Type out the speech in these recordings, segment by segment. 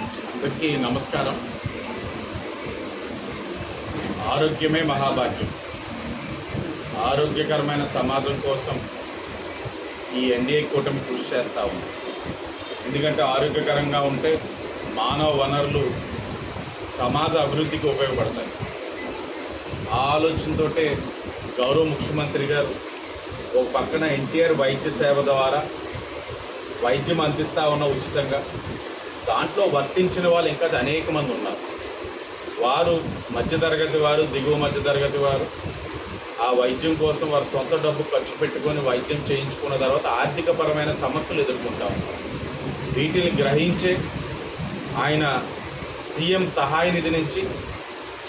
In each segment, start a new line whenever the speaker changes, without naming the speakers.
అందరికీ నమస్కారం. ఆరోగ్యమే మహాభాగ్యం. ఆరోగ్యకరమైన సమాజం కోసం ఈ ఎన్డీఏ కూటమి కృషి చేస్తూ ఉంది. ఎందుకంటే ఆరోగ్యకరంగా ఉంటే మానవ వనరులు సమాజ అభివృద్ధికి ఉపయోగపడతాయి. ఆ ఆలోచనతోటే గౌరవ ముఖ్యమంత్రి గారు ఒక పక్కన ఎన్టీఆర్ వైద్య సేవ ద్వారా వైద్యం అందిస్తా ఉన్న ఉచితంగా. దాంట్లో వర్తించిన వాళ్ళు ఇంకా అనేక మంది ఉన్నారు. వారు మధ్యతరగతి వారు దిగువ మధ్యతరగతి వారు ఆ వైద్యం కోసం వారు సొంత డబ్బు ఖర్చు పెట్టుకొని వైద్యం చేయించుకున్న తర్వాత ఆర్థికపరమైన సమస్యలు ఎదుర్కొంటా ఉన్నారు. వీటిని గ్రహించే ఆయన సీఎం సహాయ నిధి నుంచి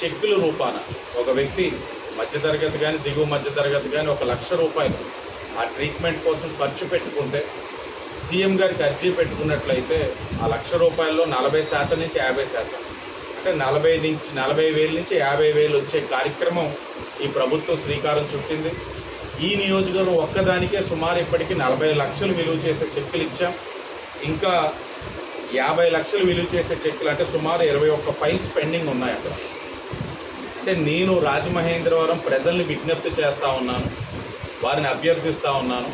చెక్కుల రూపాన ఒక వ్యక్తి మధ్యతరగతి కానీ దిగువ మధ్యతరగతి కానీ ఒక లక్ష రూపాయలు ఆ ట్రీట్మెంట్ కోసం ఖర్చు పెట్టుకుంటే సీఎం గారికి అర్జీ పెట్టుకున్నట్లయితే ఆ లక్ష రూపాయల్లో నలభై శాతం నుంచి యాభై శాతం. అంటే నలభై నుంచి నలభై వేల నుంచి యాభై వేలు వచ్చే కార్యక్రమం ఈ ప్రభుత్వం శ్రీకారం చుట్టింది. ఈ నియోజకవర్గం ఒక్కదానికే సుమారు ఇప్పటికీ నలభై లక్షలు విలువ చేసే చెక్కులు ఇచ్చాం. ఇంకా యాభై లక్షలు విలువ చేసే చెక్కులు అంటే సుమారు ఇరవై ఒక్క ఫైల్స్ పెండింగ్ ఉన్నాయి అక్కడ. అంటే నేను రాజమహేంద్రవరం ప్రజల్ని విజ్ఞప్తి చేస్తూ ఉన్నాను వారిని అభ్యర్థిస్తూ ఉన్నాను.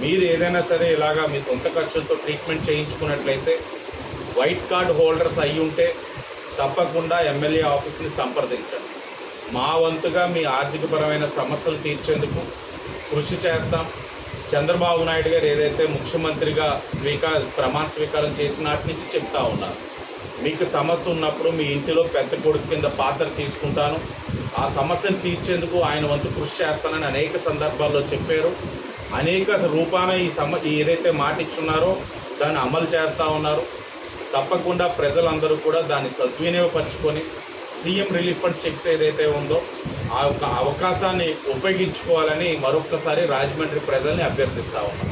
మీరు ఏదైనా సరే ఇలాగా మీ సొంత ఖర్చులతో ట్రీట్మెంట్ చేయించుకున్నట్లయితే వైట్ కార్డ్ హోల్డర్స్ అయి ఉంటే తప్పకుండా ఎమ్మెల్యే ఆఫీస్ని సంప్రదించండి. మా వంతుగా మీ ఆర్థికపరమైన సమస్యలు తీర్చేందుకు కృషి చేస్తాం. చంద్రబాబు నాయుడు గారు ఏదైతే ముఖ్యమంత్రిగా స్వీకార ప్రమాణ స్వీకారం చేసినాటి నుంచి చెప్తా ఉన్నారు మీకు సమస్య ఉన్నప్పుడు మీ ఇంటిలో పెద్ద కొడుకు కింద పాత్ర తీసుకుంటాను. ఆ సమస్యను తీర్చేందుకు ఆయన వంతు కృషి చేస్తానని అనేక సందర్భాల్లో చెప్పారు. అనేక రూపాన ఈ సమ ఏదైతే మాట ఇచ్చున్నారో దాన్ని అమలు చేస్తూ ఉన్నారు. తప్పకుండా ప్రజలందరూ కూడా దాన్ని సద్వినియోగపరచుకొని సీఎం రిలీఫ్ ఫండ్ చెక్స్ ఏదైతే ఉందో ఆ యొక్క అవకాశాన్ని ఉపయోగించుకోవాలని మరొక్కసారి రాజమండ్రి ప్రజల్ని అభ్యర్థిస్తూ ఉన్నాం.